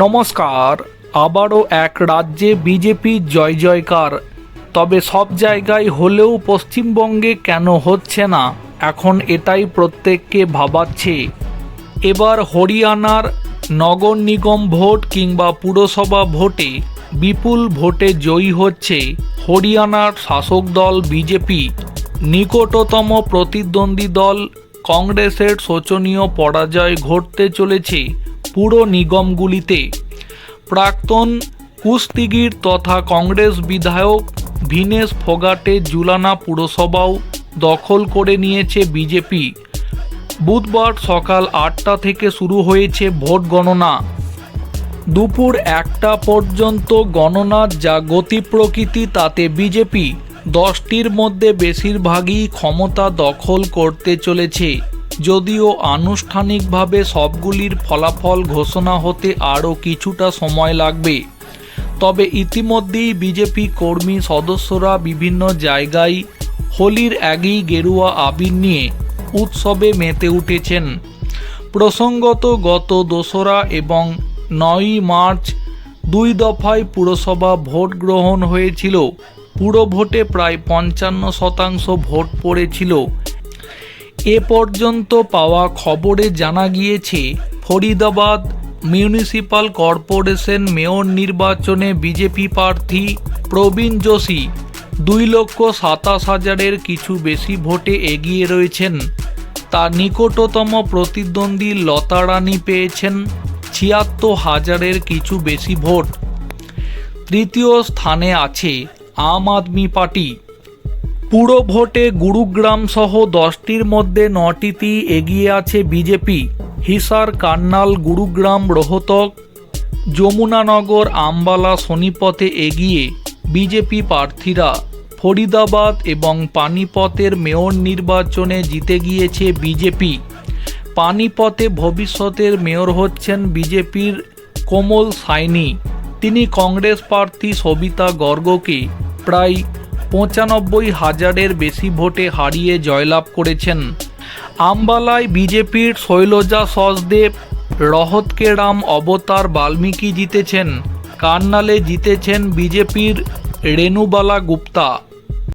নমস্কার, আবারও এক রাজ্যে বিজেপি জয় জয়কার। তবে সব জায়গায় হলেও পশ্চিমবঙ্গে কেন হচ্ছে না, এখন এটাই প্রত্যেককে ভাবাচ্ছে। এবার হরিয়ানার নগর নিগম ভোট কিংবা পুরসভা ভোটে বিপুল ভোটে জয়ী হচ্ছে হরিয়ানার শাসক দল বিজেপি। নিকটতম প্রতিদ্বন্দ্বী দল কংগ্রেসের শোচনীয় পরাজয় ঘটতে চলেছে পুরো নিগমগুলিতে প্রাক্তন কুস্তিগির তথা কংগ্রেস বিধায়ক ভিনেশ ফোগাটে জুলানা পুরসভাও দখল করে নিয়েছে বিজেপি। বুধবার সকাল আটটা থেকে শুরু হয়েছে ভোট গণনা। দুপুর একটা পর্যন্ত গণনার যা গতি প্রকৃতি তাতে বিজেপি দশটির মধ্যে বেশিরভাগই ক্ষমতা দখল করতে চলেছে। যদিও আনুষ্ঠানিকভাবে সবগুলির ফলাফল ঘোষণা হতে আরও কিছুটা সময় লাগবে। তবে ইতিমধ্যেই বিজেপি কর্মী সদস্যরা বিভিন্ন জায়গায় হোলির আগেই গেরুয়া আবির নিয়ে উৎসবে মেতে উঠেছেন। প্রসঙ্গত গত দোসরা এবং নয়ই মার্চ দুই দফায় পুরসভা ভোট গ্রহণ হয়েছিল। পুরো ভোটে প্রায় পঞ্চান্ন শতাংশ ভোট পড়েছিল। এ পর্যন্ত পাওয়া খবরে জানা গিয়েছে, ফরিদাবাদ মিউনিসিপাল কর্পোরেশন মেয়র নির্বাচনে বিজেপি প্রার্থী প্রবীণ যোশী দুই লক্ষ সাতাশ হাজারের কিছু বেশি ভোটে এগিয়ে রয়েছেন। তার নিকটতম প্রতিদ্বন্দ্বী লতা রানী পেয়েছেন ছিয়াত্তর হাজারের কিছু বেশি ভোট। তৃতীয় স্থানে আছে আম আদমি পার্টি। পুরো ভোটে গুরুগ্রাম সহ দশটির মধ্যে নটিতেই এগিয়ে আছে বিজেপি। হিসার, কান্নাল, গুরুগ্রাম, রোহতক, যমুনানগর, আম্বালা সোনিপথে এগিয়ে বিজেপি প্রার্থীরা ফরিদাবাদ এবং পানিপথের মেয়র নির্বাচনে জিতে গিয়েছে বিজেপি। পানিপথে ভবিষ্যতের মেয়র হচ্ছেন বিজেপির কোমল সাইনি তিনি কংগ্রেস প্রার্থী সবিতা গর্গকে প্রায় পঁচানব্বই হাজারের বেশি ভোটে হারিয়ে জয়লাভ করেছেন। আম্বালায় বিজেপির শৈলজা সসদেব রহতকে রাম অবতার বাল্মীকি জিতেছেন কার্নালে জিতেছেন বিজেপির রেণুবালা গুপ্তা।